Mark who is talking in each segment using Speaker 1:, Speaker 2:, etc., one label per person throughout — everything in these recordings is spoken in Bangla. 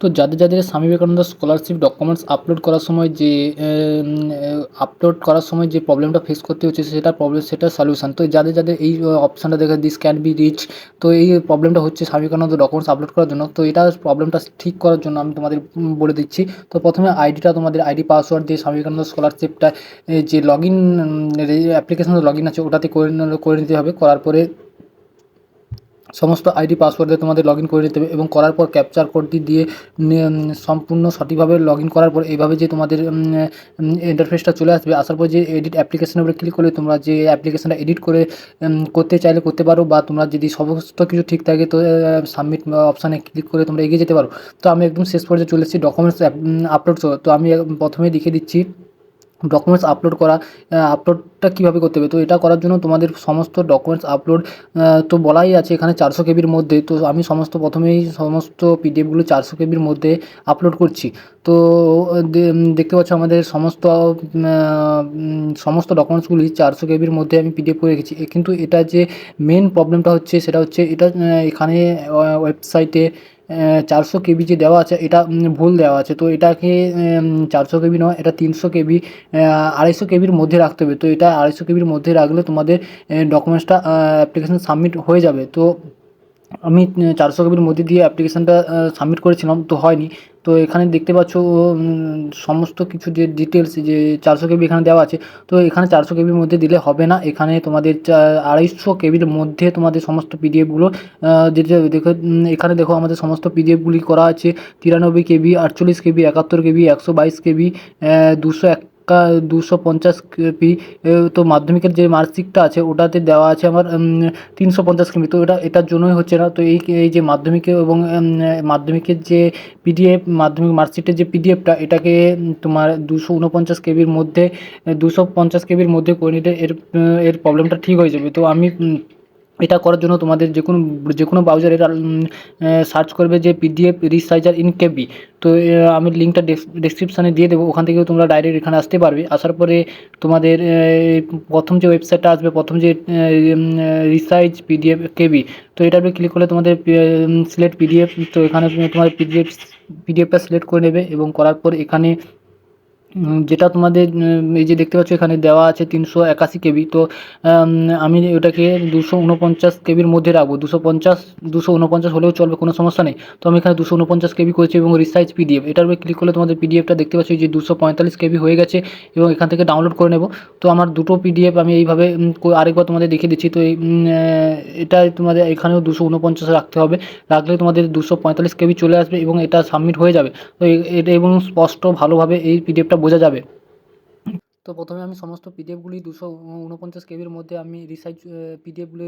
Speaker 1: তো যাদের যাদের Swami Vivekananda scholarship documents upload করার সময় যে আপলোড করার সময় যে প্রবলেমটা ফেস করতে হচ্ছে, সেটা প্রবলেম সেটা সলিউশন তো যাদের যাদের এই অপশানটা দেখে দিস ক্যান বি রিচ তো এই প্রবলেমটা হচ্ছে স্বামী বিবেকানন্দ ডকুমেন্টস আপলোড করার জন্য। তো এটা প্রবলেমটা ঠিক করার জন্য আমি তোমাদের বলে দিচ্ছি। তো প্রথমে আইডিটা তোমাদের আইডি পাসওয়ার্ড দিয়ে স্বামী বিবেকানন্দ স্কলারশিপটা যে লগ ইন অ্যাপ্লিকেশনের লগ ইন আছে, ওটাতে করে করে নিতে হবে। করার পরে সমস্ত আইডি পাসওয়ার্ড দিয়ে তোমাদের লগ ইন করে নিতে হবে এবং করার পর ক্যাপচার কোডটি দিয়ে সম্পূর্ণ সঠিকভাবে লগ ইন করার পর এইভাবে যে তোমাদের ইন্টারফেসটা চলে আসবে, আসার পর যে এডিট অ্যাপ্লিকেশনের উপরে ক্লিক করলে তোমরা যে অ্যাপ্লিকেশনটা এডিট করে করতে চাইলে করতে পারো বা তোমরা যদি সমস্ত কিছু ঠিক থাকে তো সাবমিট অপশানে ক্লিক করে তোমরা এগিয়ে যেতে পারো। তো আমি একদম শেষ পর্যায়ে চলে এসেছি ডকুমেন্টস আপলোড তো আমি প্রথমেই দেখিয়ে দিচ্ছি ডকুমেন্টস আপলোড করা আপলোডটা কীভাবে করতে হবে? তো এটা করার জন্য তোমাদের সমস্ত ডকুমেন্টস আপলোড তো বলাই আছে এখানে চারশো কেবির মধ্যে। তো আমি সমস্ত প্রথমেই সমস্ত পিডিএফগুলো চারশো কেবির মধ্যে আপলোড করছি। তো দেখতে পাচ্ছ আমাদের সমস্ত সমস্ত ডকুমেন্টসগুলি চারশো কেবির মধ্যে আমি পিডিএফ করে রেখেছি। কিন্তু এটা যে মেন প্রবলেমটা হচ্ছে, সেটা হচ্ছে এটা এখানে ওয়েবসাইটে চারশো কেবি যে দেওয়া আছে, এটা ভুল দেওয়া আছে। তো এটাকে চারশো কেবি নয়, এটা তিনশো কেবি আড়াইশো কেবির মধ্যে রাখতে হবে। তো এটা আড়াইশো কেবির মধ্যে রাখলে তোমাদের ডকুমেন্টসটা অ্যাপ্লিকেশান সাবমিট হয়ে যাবে। তো আমি চারশো কেবির মধ্যে দিয়ে অ্যাপ্লিকেশানটা সাবমিট করেছিলাম, তো হয়নি। তো এখানে দেখতে পাচ্ছ সমস্ত কিছু যে ডিটেলস যে চারশো কেবি এখানে দেওয়া আছে, তো এখানে চারশো কেবির মধ্যে দিলে হবে না। এখানে তোমাদের আড়াইশো কেবির মধ্যে তোমাদের সমস্ত পিডিএফগুলো যেটা দেখো এখানে দেখো আমাদের সমস্ত পিডিএফগুলি করা আছে। তিরানব্বই কেবি, আটচল্লিশ কেবি, একাত্তর কেবি, একশো বাইশ কেবি দুশো এক দুশো পঞ্চাশ কেবি তো মাধ্যমিকের যে মার্কশিটটা আছে, ওটাতে দেওয়া আছে আমার তিনশো পঞ্চাশ কেবি তো এটা, এটার জন্যই হচ্ছে না, তো এই এই যে মাধ্যমিকে এবং মাধ্যমিকের যে পিডিএফ, মাধ্যমিক মার্কশিটের যে পিডিএফটা, এটাকে তোমার দুশো উনপঞ্চাশ কেবির মধ্যে দুশো পঞ্চাশ কেবির মধ্যে করে নিলে এর এর প্রবলেমটা ঠিক হয়ে যাবে। তো আমি এটা করার জন্য তোমাদের যে কোনো যে কোনো ব্রাউজারে সার্চ করবে যে পিডিএফ রিসাইজার ইন কেবি তো আমি লিঙ্কটা ডেসক্রিপশানে দিয়ে দেবো, ওখান থেকেও তোমরা ডাইরেক্ট এখানে আসতে পারবে। আসার পরে তোমাদের প্রথম যে ওয়েবসাইটটা আসবে, প্রথম যে রিসাইজ পিডিএফ কেবি তো এটার উপরে ক্লিক করলে তোমাদের সিলেক্ট পিডিএফ তো এখানে তোমাদের পিডিএফ পিডিএফটা সিলেক্ট করে নেবে এবং করার পর এখানে যেটা তোমাদের এই যে দেখতে পাচ্ছ, এখানে দেওয়া আছে তিনশো একাশি কেবি। তো আমি ওটাকে দুশো উনপঞ্চাশ কেবির মধ্যে রাখব। দুশো পঞ্চাশ, দুশো উনপঞ্চাশ হলেও চলবে, কোনো সমস্যা নেই। তো আমি এখানে দুশো উনপঞ্চাশ কেবি করেছি এবং রিসাইজ পিডিএফ এটার উপরে ক্লিক করলে তোমাদের পিডিএফটা দেখতে পাচ্ছ যে দুশো পঁয়তাল্লিশ কেবি হয়ে গেছে এবং এখান থেকে ডাউনলোড করে নেব। তো আমার দুটো পিডিএফ আমি এইভাবে আরেকবার তোমাদের দেখিয়ে দিচ্ছি। তো এটা তোমাদের এখানেও দুশো উনপঞ্চাশ রাখতে হবে। রাখলে তোমাদের দুশো পঁয়তাল্লিশ কেবি চলে আসবে এবং এটা সাবমিট হয়ে যাবে। তো এবং স্পষ্ট ভালোভাবে এই পিডিএফটা বোঝা যাবে। তো প্রথমে আমি সমস্ত পিডিএফগুলি দুশো উনপঞ্চাশ কেবির মধ্যে আমি রিসাইজ পিডিএফগুলি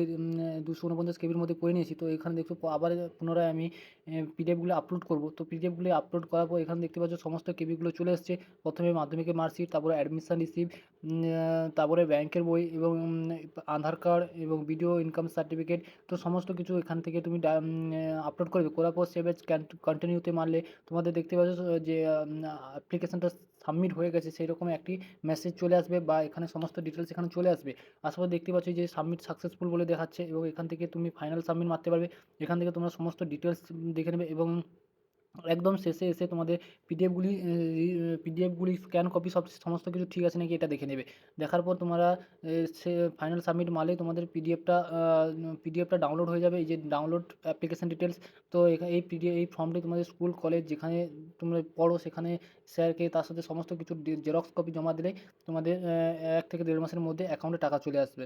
Speaker 1: দুশো উনপঞ্চাশ কেবির মধ্যে করে নিয়েছি। তো এখানে দেখছ আবার পুনরায় আমি পিডিএফগুলো আপলোড করব। তো পিডিএফগুলি আপলোড করার পর এখানে দেখতে পাচ্ছ সমস্ত কেবিগুলো চলে এসেছে। প্রথমে মাধ্যমিকের মার্কশিট তারপরে অ্যাডমিশন রিসিপ্ট তারপরে ব্যাংকের বই এবং আধার কার্ড এবং ভিডিও ইনকাম সার্টিফিকেট তো সমস্ত কিছু এখান থেকে তুমি আপলোড করবে করার পর সেভ এজ কন্টিনিউতে মারলে তোমাদের দেখতে পাচ্ছ যে অ্যাপ্লিকেশনটা সাবমিট হয়ে গেছে। সেই রকম একটি মেসেজ চলে আসবে বা এখানে সমস্ত ডিটেলস এখানে চলে আসবে আসার পর দেখতে পাচ্ছ যে সাবমিট সাকসেসফুল বলে দেখাচ্ছে এবং এখান থেকে তুমি ফাইনাল সাবমিট মারতে পারবে, এখান থেকে তোমরা সমস্ত ডিটেলস দেখে নেবে এবং একদম শেষে এসে তোমাদের পিডিএফগুলি পিডিএফগুলি স্ক্যান কপি সব সমস্ত কিছু ঠিক আছে নাকি এটা দেখে নেবে। দেখার পর তোমরা সে ফাইনাল সাবমিট মারলেই তোমাদের পিডিএফটা পিডিএফটা ডাউনলোড হয়ে যাবে। এই যে ডাউনলোড অ্যাপ্লিকেশন ডিটেলস তো এই পিডিএফ এই ফর্মটি তোমাদের স্কুল কলেজ যেখানে তোমরা পড়ো সেখানে স্যারকে তার সাথে সমস্ত কিছু জেরক্স কপি জমা দিলেই তোমাদের এক থেকে দেড় মাসের মধ্যে অ্যাকাউন্টে টাকা চলে আসবে।